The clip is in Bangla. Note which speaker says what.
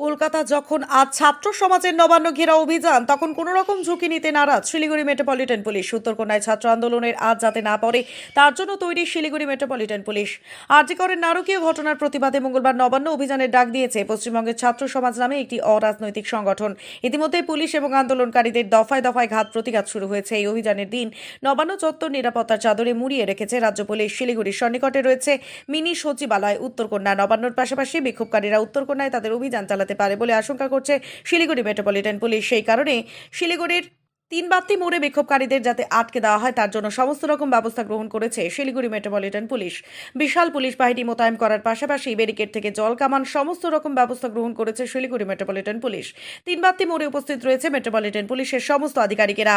Speaker 1: কলকাতা যখন আজ ছাত্র সমাজের নবান্ন ঘেরা অভিযান, তখন কোনো রকম ঝুঁকি নিতে নারাজ শিলিগুড়ি মেট্রোপলিটন পুলিশ। উত্তরকন্যায় ছাত্র আন্দোলনের আজ যাতে না পড়ে, তার জন্য তৈরি শিলিগুড়ি মেট্রোপলিটন পুলিশ। আরজিকরের নারকীয় ঘটনার প্রতিবাদে মঙ্গলবার নবান্ন অভিযানের ডাক দিয়েছে পশ্চিমবঙ্গের ছাত্র সমাজ নামে একটি অরাজনৈতিক সংগঠন। ইতিমধ্যে পুলিশ এবং আন্দোলনকারীদের দফায় দফায় ঘাত প্রতিঘাত শুরু হয়েছে। এই অভিযানের দিন নবান্ন চত্বর নিরাপত্তার চাদরে মুড়িয়ে রেখেছে রাজ্য পুলিশ। শিলিগুড়ির সন্নিকটে রয়েছে মিনি সচিবালয়। উত্তরকন্যা নবান্নর পাশাপাশি বিক্ষোভকারীরা উত্তরকন্যায় তাদের অভিযান চালাতে পারে বলে আশঙ্কা করছে শিলিগুড়ি মেট্রোপলিটন পুলিশ। সেই কারণে শিলিগুড়ির তিন বাত্তি মোড়ে বিক্ষোভকারীদের যাতে আটকে দেওয়া হয়, তার জন্য সমস্ত রকম ব্যবস্থা গ্রহণ করেছে শিলিগুড়ি মেট্রোপলিটন পুলিশ। বিশাল পুলিশ বাহিনী মোতায়েন করার পাশাপাশি ব্যারিকেড থেকে জল কামান সমস্ত রকম ব্যবস্থা গ্রহণ করেছে শিলিগুড়ি মেট্রোপলিটন পুলিশ। তিন বাত্তি মোড়ে উপস্থিত রয়েছে মেট্রোপলিটন পুলিশের সমস্ত আধিকারিকেরা।